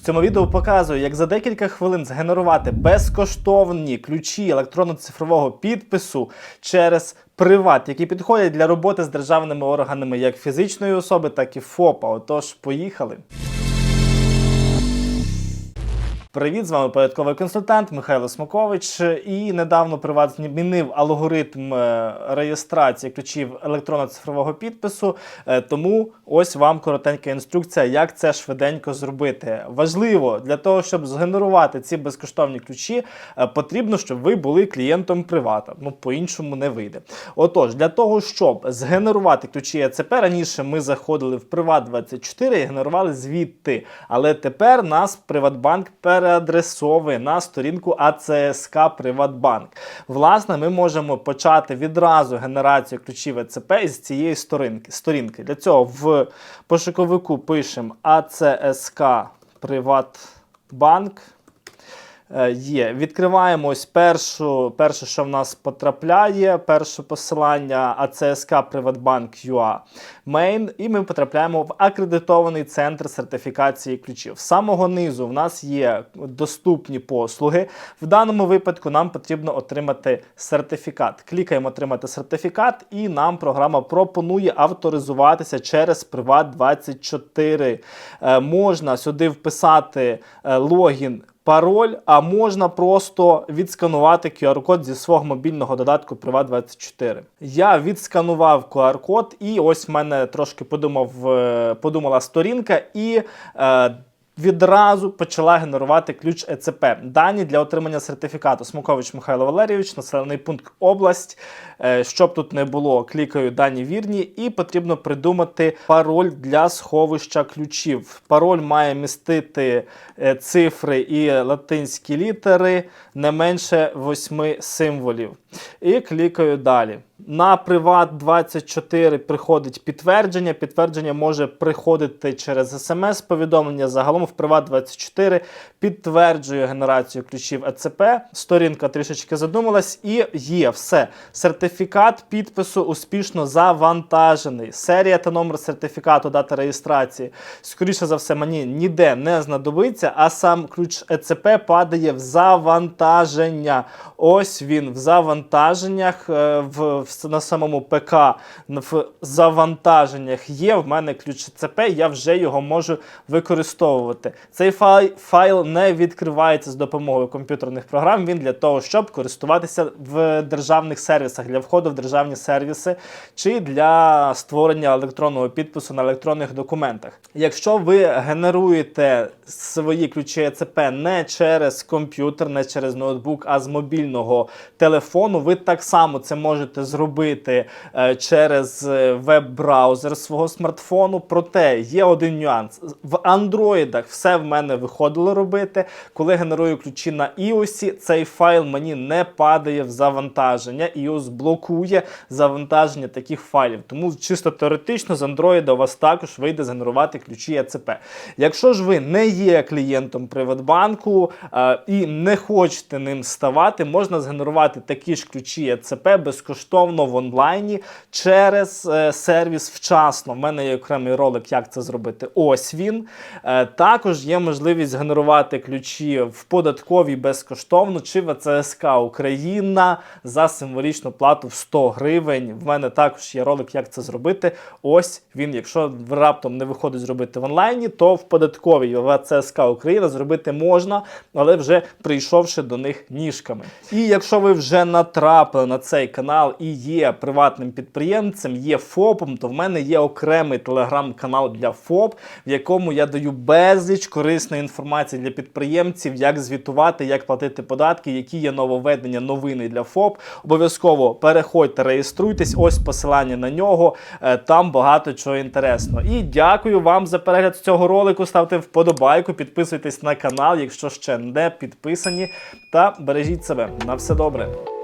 В цьому відео показую, як за декілька хвилин згенерувати безкоштовні ключі електронно-цифрового підпису через приват, які підходять для роботи з державними органами як фізичної особи, так і ФОПа. Отож, поїхали. Привіт, з вами порядковий консультант Михайло Смокович. І недавно Приват змінив алгоритм е, реєстрації ключів електронно-цифрового підпису. Е, Тому ось вам коротенька інструкція, як це швиденько зробити. Важливо для того, щоб згенерувати ці безкоштовні ключі, е, потрібно, щоб ви були клієнтом привата. Ну по-іншому не вийде. Отож, для того, щоб згенерувати ключі ЕЦП, раніше ми заходили в Приват 24 і генерували звідти. Але тепер нас Приватбанк переадресовує на сторінку АЦСК Приватбанк. Власне, ми можемо почати відразу генерацію ключів ЕЦП із цієї сторінки. Для цього в пошуковику пишемо АЦСК Приватбанк. Е, Є. Відкриваємо ось першу, перше, що в нас потрапляє, перше посилання АЦСК Приватбанк UA Main, і ми потрапляємо в акредитований центр сертифікації ключів. З самого низу в нас є доступні послуги. В даному випадку нам потрібно отримати сертифікат. Клікаємо отримати сертифікат, і нам програма пропонує авторизуватися через Privat24. Е, можна сюди вписати е, логін пароль, а можна просто відсканувати QR-код зі свого мобільного додатку Privat24. Я відсканував QR-код, і ось в мене трошки подумав, е, подумала сторінка, і е, відразу почала генерувати ключ ЕЦП. Дані для отримання сертифікату. Смукович Михайло Валерійович, населений пункт область. Е, Щоб тут не було, клікаю дані вірні, і потрібно придумати пароль для сховища ключів. Пароль має містити е, цифри і латинські літери не менше 8 символів. І клікаю далі. На Приват 24 приходить підтвердження. Підтвердження може приходити через смс-повідомлення. Загалом в Приват 24 підтверджує генерацію ключів ЕЦП. Сторінка трішечки задумалась, і є все. Сертифікат підпису успішно завантажений. Серія та номер сертифікату, дата реєстрації. Скоріше за все, мені ніде не знадобиться, а сам ключ ЕЦП падає в завантаження. Ось він в завантаженнях е, в, на самому ПК в завантаженнях є. В мене ключ ЦП, я вже його можу використовувати. Цей файл, не відкривається з допомогою комп'ютерних програм. Він для того, щоб користуватися в державних сервісах для входу в державні сервіси чи для створення електронного підпису на електронних документах. Якщо ви генеруєте свої ключі ЕЦП не через комп'ютер, не через ноутбук, а з мобільного телефону, ви так само це можете зробити е, через е, веб-браузер свого смартфону. Проте є один нюанс. В андроїдах все в мене виходило робити. Коли генерую ключі на iOS, цей файл мені не падає в завантаження. iOS блокує завантаження таких файлів. Тому чисто теоретично з Android у вас також вийде згенерувати ключі ЕЦП. Якщо ж ви не є клієнтом Приватбанку е, і не хочете ним ставати, можна згенерувати такі ж ключі ЕЦП безкоштовно в онлайні через е, сервіс вчасно. В мене є окремий ролик, як це зробити. Ось він. Е, також є можливість генерувати ключі в податковій безкоштовно чи в АЦСК Україна за символічну плату в 100 гривень. В мене також є ролик, як це зробити. Ось він, якщо раптом не виходить зробити в онлайні, то в податковій в АЦСК Україна зробити можна, але вже прийшовши до них ніжками. І якщо ви вже натрапили на цей канал і є приватним підприємцем, є ФОПом, то в мене є окремий телеграм-канал для ФОП, в якому я даю безліч корисної інформації для підприємців, як звітувати, як платити податки, які є нововведення, новини для ФОП. Обов'язково переходьте, реєструйтесь. Ось посилання на нього. Е, Там багато чого інтересного. І дякую вам за перегляд цього ролику. Ставте вподобайку, підписуйтесь на канал, якщо ще не підписані. Та бережіть себе. На все добре.